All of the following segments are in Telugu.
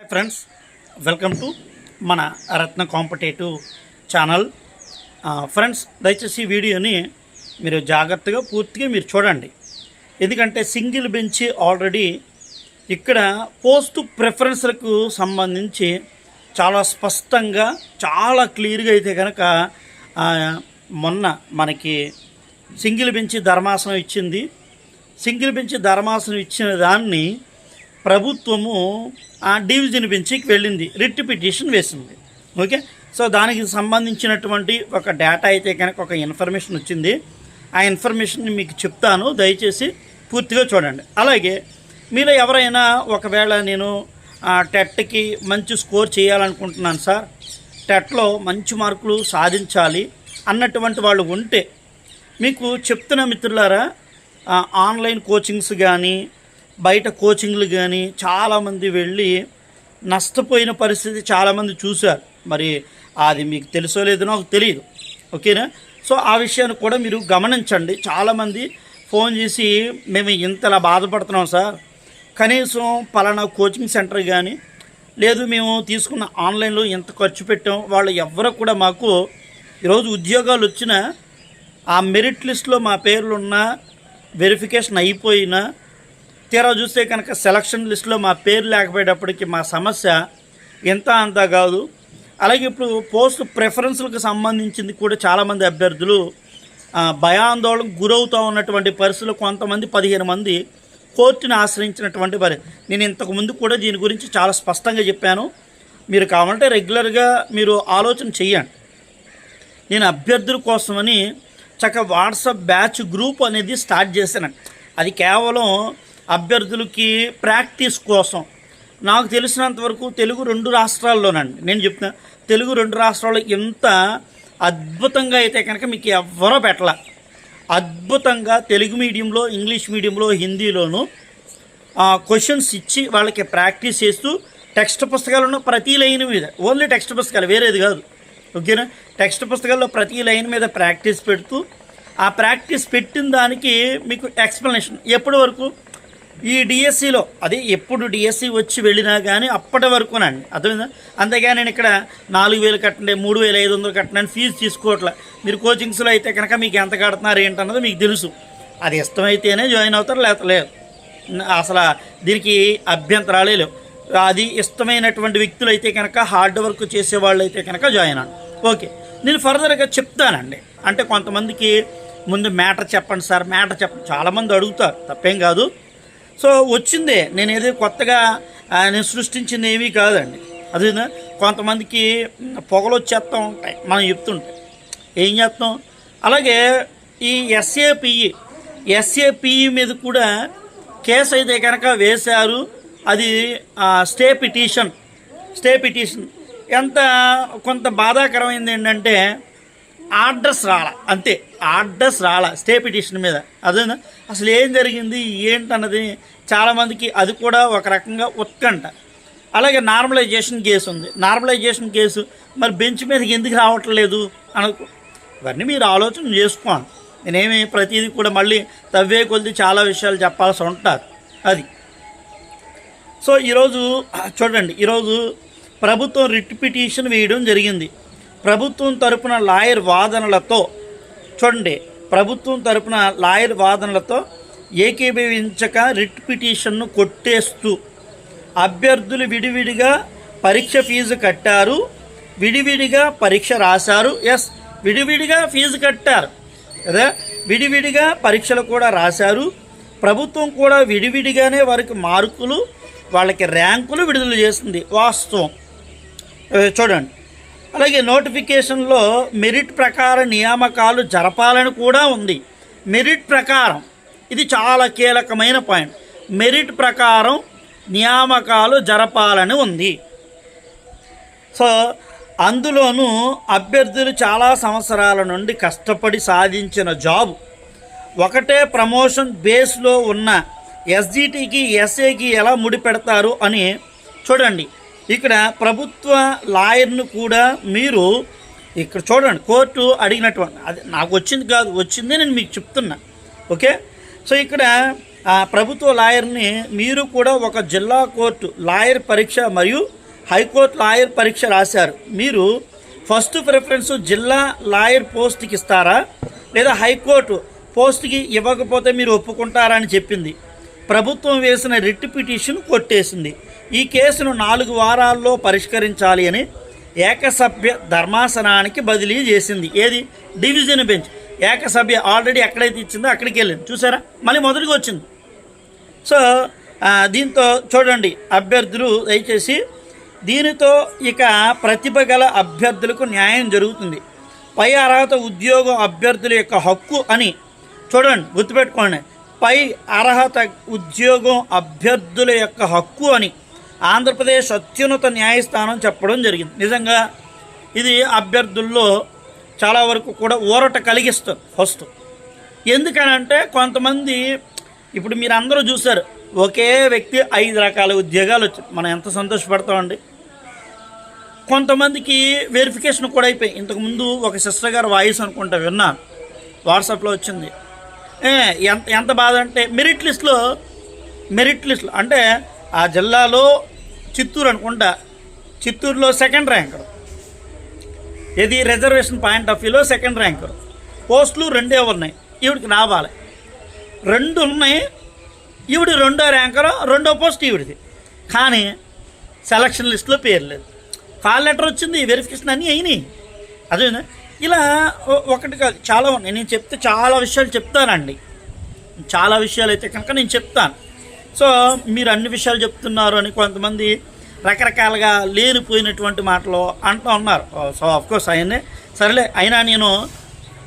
హాయ్ ఫ్రెండ్స్ వెల్కమ్ టు మన రత్న కాంపిటేటివ్ ఛానల్. ఫ్రెండ్స్ దయచేసి ఈ వీడియోని మీరు జాగ్రత్తగా పూర్తిగా మీరు చూడండి. ఎందుకంటే సింగిల్ బెంచ్ ఆల్రెడీ ఇక్కడ పోస్ట్ ప్రిఫరెన్స్లకు సంబంధించి చాలా స్పష్టంగా చాలా క్లియర్గా అయితే కనుక మొన్న మనకి సింగిల్ బెంచ్ ధర్మాసనం ఇచ్చింది. సింగిల్ బెంచ్ ధర్మాసనం ఇచ్చిన దాన్ని ప్రభుత్వము ఆ డివిజన్ బెంచ్కి వెళ్ళింది రిట్ పిటిషన్ వేసింది. ఓకే? సో దానికి సంబంధించినటువంటి ఒక డేటా అయితే కనుక ఒక ఇన్ఫర్మేషన్ వచ్చింది. ఆ ఇన్ఫర్మేషన్ మీకు చెప్తాను దయచేసి పూర్తిగా చూడండి. అలాగే మీలో ఎవరైనా ఒకవేళ నేను టెట్కి మంచి స్కోర్ చేయాలనుకుంటున్నాను సార్ టెట్లో మంచి మార్కులు సాధించాలి అన్నటువంటి వాళ్ళు ఉంటే మీకు చెప్తున్న మిత్రులారా ఆన్లైన్ కోచింగ్స్ కానీ బయట కోచింగ్లు కానీ చాలామంది వెళ్ళి నష్టపోయిన పరిస్థితి చాలామంది చూశారు. మరి అది మీకు తెలుసో లేదో నాకు తెలియదు ఓకేనా? సో ఆ విషయాన్ని కూడా మీరు గమనించండి. చాలామంది ఫోన్ చేసి మేము ఇంతలా బాధపడుతున్నాం సార్. కనీసం పలానా కోచింగ్ సెంటర్ కానీ లేదు మేము తీసుకున్న ఆన్లైన్లో ఎంత ఖర్చు పెట్టాం. వాళ్ళు ఎవ్వరు కూడా మాకు ఈరోజు ఉద్యోగాలు వచ్చినా ఆ మెరిట్ లిస్ట్లో మా పేర్లు ఉన్నా వెరిఫికేషన్ అయిపోయినా తీరా చూస్తే కనుక సెలక్షన్ లిస్ట్లో మా పేరు లేకపోయేటప్పటికి మా సమస్య ఎంత అంత కాదు. అలాగే ఇప్పుడు పోస్ట్ ప్రిఫరెన్స్లకు సంబంధించింది కూడా చాలామంది అభ్యర్థులు భయాందోళనకు గురవుతూ ఉన్నటువంటి పరిస్థితులు కొంతమంది పదిహేను మంది కోర్టుని ఆశ్రయించినటువంటి పరి నేను ఇంతకుముందు కూడా దీని గురించి చాలా స్పష్టంగా చెప్పాను. మీరు కావాలంటే రెగ్యులర్గా మీరు ఆలోచన చెయ్యండి. నేను అభ్యర్థుల కోసమని చక్క వాట్సాప్ బ్యాచ్ గ్రూప్ అనేది స్టార్ట్ చేశాను అది కేవలం అభ్యర్థులకి ప్రాక్టీస్ కోసం. నాకు తెలిసినంత వరకు తెలుగు రెండు రాష్ట్రాల్లోనండి. నేను చెప్తున్నా తెలుగు రెండు రాష్ట్రాల్లో ఎంత అద్భుతంగా అయితే కనుక మీకు ఎవ్వరో పెట్టాల. అద్భుతంగా తెలుగు మీడియంలో ఇంగ్లీష్ మీడియంలో హిందీలోను క్వశ్చన్స్ ఇచ్చి వాళ్ళకి ప్రాక్టీస్ చేస్తూ టెక్స్ట్ పుస్తకాలను ప్రతి లైన్ మీద ఓన్లీ టెక్స్ట్ పుస్తకాలు వేరేది కాదు. ఓకేనా? టెక్స్ట్ పుస్తకాల్లో ప్రతి లైన్ మీద ప్రాక్టీస్ పెడుతూ ఆ ప్రాక్టీస్ పెట్టిన దానికి మీకు ఎక్స్ప్లెనేషన్. ఎప్పటి వరకు? ఈ డిఎస్సిలో అది ఎప్పుడు డిఎస్సి వచ్చి వెళ్ళినా కానీ అప్పటి వరకునండి అర్థమైందా? అందుకే నేను ఇక్కడ నాలుగు వేలు కట్టండి మూడు వేలు ఐదు వందలు కట్టండి ఫీజు తీసుకోవట్లే. మీరు కోచింగ్స్లో అయితే కనుక మీకు ఎంత కడుతున్నారు ఏంటన్నది మీకు తెలుసు. అది ఇష్టమైతేనే జాయిన్ అవుతారు లేకపోతే లేదు. అసలు దీనికి అభ్యంతరాలే లేవు. అది ఇష్టమైనటువంటి వ్యక్తులు అయితే కనుక హార్డ్ వర్క్ చేసే వాళ్ళు అయితే కనుక జాయిన్ అవ్వండి. ఓకే. నేను ఫర్దర్గా చెప్తానండి. అంటే కొంతమందికి ముందు మ్యాటర్ చెప్పండి సార్ మ్యాటర్ చెప్పండి. చాలామంది అడుగుతారు తప్పేం కాదు. సో వచ్చిందే. నేను ఏదో కొత్తగా ఆయన నేను సృష్టించింది ఏమీ కాదండి. అది కొంతమందికి పొగలు వచ్చేస్తూ ఉంటాయి. మనం చెప్తుంటాం. ఏం చేస్తాం అలాగే ఈ ఎస్ఏపిఈ ఎస్ఏపిఈ మీద కూడా కేసు అయితే కనుక వేశారు. అది స్టే పిటిషన్. Stay petition. ఎంత కొంత బాధాకరమైంది ఏంటంటే ఆర్డర్స్ రాల అంతే. ఆర్డర్స్ రాల స్టే పిటిషన్ మీద. అదేనా అసలు ఏం జరిగింది? ఏంటన్నది చాలామందికి అది కూడా ఒక రకంగా ఉత్కంఠ. అలాగే నార్మలైజేషన్ కేసు ఉంది. నార్మలైజేషన్ కేసు మరి బెంచ్ మీదకి ఎందుకు రావట్లేదు అనుకో ఇవన్నీ మీరు ఆలోచన చేసుకోండి. నేనేమి ప్రతిదీ కూడా మళ్ళీ తవ్వే కొద్ది చాలా విషయాలు చెప్పాల్సి ఉంటారు. అది. సో ఈరోజు చూడండి ఈరోజు ప్రభుత్వం రిట్ పిటిషన్ వేయడం జరిగింది. ప్రభుత్వం తరపున లాయర్ వాదనలతో చూడండి ప్రభుత్వం తరపున లాయర్ వాదనలతో ఏకీభవించక రిట్ పిటిషన్ను కొట్టేస్తూ అభ్యర్థులు విడివిడిగా పరీక్ష ఫీజు కట్టారు విడివిడిగా పరీక్ష రాశారు. ఎస్ విడివిడిగా ఫీజు కట్టారు. కదా? విడివిడిగా పరీక్షలు కూడా రాశారు. ప్రభుత్వం కూడా విడివిడిగానే వారికి మార్కులు వాళ్ళకి ర్యాంకులు విడుదల చేస్తుంది వాస్తవం. చూడండి అలాగే నోటిఫికేషన్లో మెరిట్ ప్రకార నియామకాలు జరపాలని కూడా ఉంది. మెరిట్ ప్రకారం ఇది చాలా కీలకమైన పాయింట్. మెరిట్ ప్రకారం నియామకాలు జరపాలని ఉంది. సో అందులోనూ అభ్యర్థులు చాలా సంవత్సరాల నుండి కష్టపడి సాధించిన జాబ్. ఒకటే ప్రమోషన్ బేస్లో ఉన్న ఎస్జిటికి ఎస్ఏకి ఎలా ముడిపెడతారు అని చూడండి. ఇక్కడ ప్రభుత్వ లాయర్ను కూడా మీరు ఇక్కడ చూడండి కోర్టు అడిగినటువంటి అది నాకు వచ్చింది కాదు వచ్చింది నేను మీకు చెప్తున్నా ఓకే? సో ఇక్కడ ఆ ప్రభుత్వ లాయర్ని మీరు కూడా ఒక జిల్లా కోర్టు లాయర్ పరీక్ష మరియు హైకోర్టు లాయర్ పరీక్ష రాశారు. మీరు ఫస్ట్ ప్రిఫరెన్స్ జిల్లా లాయర్ పోస్ట్కి ఇస్తారా? లేదా హైకోర్టు పోస్ట్కి ఇవ్వకపోతే మీరు ఒప్పుకుంటారా అని చెప్పింది. ప్రభుత్వం వేసిన రిట్ పిటిషన్ కొట్టేసింది. ఈ కేసును నాలుగు వారాల్లో పరిష్కరించాలి అని ఏకసభ్య ధర్మాసనానికి బదిలీ చేసింది. ఏది? Division bench. ఏకసభ్య ఆల్రెడీ ఎక్కడైతే ఇచ్చిందో అక్కడికి వెళ్ళింది. చూసారా? మళ్ళీ మొదటికి వచ్చింది. సో దీంతో చూడండి అభ్యర్థులు దయచేసి దీనితో ఇక ప్రతిభ గల అభ్యర్థులకు న్యాయం జరుగుతుంది. పై అర్హత ఉద్యోగం అభ్యర్థుల యొక్క హక్కు అని చూడండి గుర్తుపెట్టుకోండి. పై అర్హత ఉద్యోగం అభ్యర్థుల యొక్క హక్కు అని ఆంధ్రప్రదేశ్ అత్యున్నత న్యాయస్థానం చెప్పడం జరిగింది. నిజంగా ఇది అభ్యర్థుల్లో చాలా వరకు కూడా ఊరట కలిగిస్తుంది ఫస్ట్. ఎందుకనంటే కొంతమంది ఇప్పుడు మీరు అందరూ చూశారు ఒకే వ్యక్తి ఐదు రకాల ఉద్యోగాలు వచ్చాయి మనం ఎంత సంతోషపడతామండి? కొంతమందికి వెరిఫికేషన్ కూడా అయిపోయి ఇంతకుముందు ఒక సిస్టర్ గారు వాయిస్ అనుకుంటా విన్నాను. వాట్సాప్లో వచ్చింది. ఎంత ఎంత బాధ అంటే మెరిట్ లిస్ట్లో మెరిట్ లిస్ట్లో అంటే ఆ జిల్లాలో చిత్తూరు అనుకుంటా చిత్తూరులో సెకండ్ ర్యాంకర్ ఇది రిజర్వేషన్ పాయింట్ ఆఫ్ వ్యూలో సెకండ్ ర్యాంకర్ పోస్టులు రెండే ఉన్నాయి. ఈవిడికి రావాలి రెండు ఉన్నాయి. ఈవిడి రెండో ర్యాంకర్ రెండో పోస్ట్ ఈవిడిది. కానీ సెలక్షన్ లిస్ట్లో పేరు లేదు. కాల్ లెటర్ వచ్చింది వెరిఫికేషన్ అన్నీ అయినాయి. అదే ఇలా ఒకటి కాదు చాలా ఉన్నాయి. నేను చెప్తే చాలా విషయాలు చెప్తానండి. చాలా విషయాలు అయితే కనుక నేను చెప్తాను. సో మీరు అన్ని విషయాలు చెప్తున్నారు అని కొంతమంది రకరకాలుగా లేనిపోయినటువంటి మాటలు అంటూ ఉన్నారు. సో కోర్స్ ఆయనే. సరేలే అయినా నేను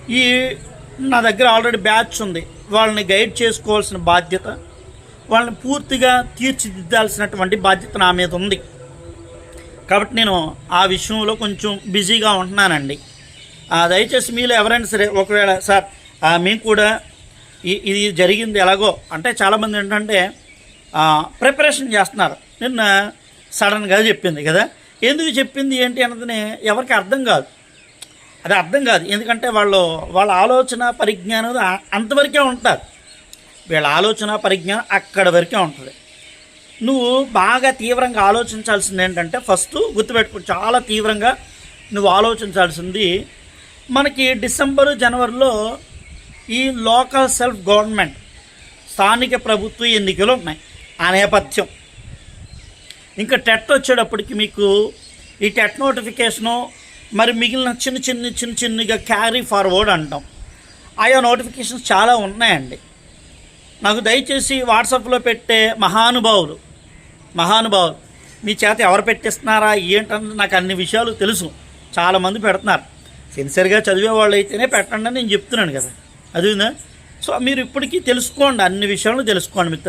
ఈ నా దగ్గర ఆల్రెడీ బ్యాచ్ ఉంది. వాళ్ళని గైడ్ చేసుకోవాల్సిన బాధ్యత వాళ్ళని పూర్తిగా తీర్చిదిద్దాల్సినటువంటి బాధ్యత నా మీద ఉంది. కాబట్టి నేను ఆ విషయంలో కొంచెం బిజీగా ఉంటున్నానండి. దయచేసి మీలో ఎవరైనా సరే ఒకవేళ సార్ మేము కూడా ఈ- ఇది జరిగింది ఎలాగో. అంటే చాలామంది ఏంటంటే ప్రిపరేషన్ చేస్తున్నారు. నిన్న సడన్గా చెప్పింది కదా. ఎందుకు చెప్పింది ఏంటి అన్నది ఎవరికి అర్థం కాదు. అది అర్థం కాదు. ఎందుకంటే వాళ్ళు వాళ్ళ ఆలోచన పరిజ్ఞానం అంతవరకే ఉంటారు. వీళ్ళ ఆలోచన పరిజ్ఞానం అక్కడ వరకే ఉంటుంది. నువ్వు బాగా తీవ్రంగా ఆలోచించాల్సింది ఏంటంటే ఫస్ట్ గుర్తుపెట్టుకో చాలా తీవ్రంగా నువ్వు ఆలోచించాల్సింది మనకి డిసెంబరు జనవరిలో ఈ లోకల్ సెల్ఫ్ గవర్నమెంట్ స్థానిక ప్రభుత్వ ఎన్నికలు ఉన్నాయి. ఆ నేపథ్యం. ఇంకా టెట్ వచ్చేటప్పటికి మీకు ఈ టెట్ నోటిఫికేషను మరి మిగిలిన చిన్న చిన్న చిన్న చిన్నగా క్యారీ ఫార్వర్డ్ అంటాం. ఆయా నోటిఫికేషన్స్ చాలా ఉన్నాయండి. నాకు దయచేసి వాట్సాప్లో పెట్టే మహానుభావులు మహానుభావులు మీ చేత ఎవరు పెట్టిస్తున్నారా ఏంటన్నది నాకు అన్ని విషయాలు తెలుసు. చాలామంది పెడుతున్నారు. సిన్సియర్గా చదివే వాళ్ళు అయితేనే పెట్టండి అని నేను చెప్తున్నాను కదా. అది సో మీరు ఇప్పటికీ తెలుసుకోండి అన్ని విషయాలు తెలుసుకోండి మిత్రులు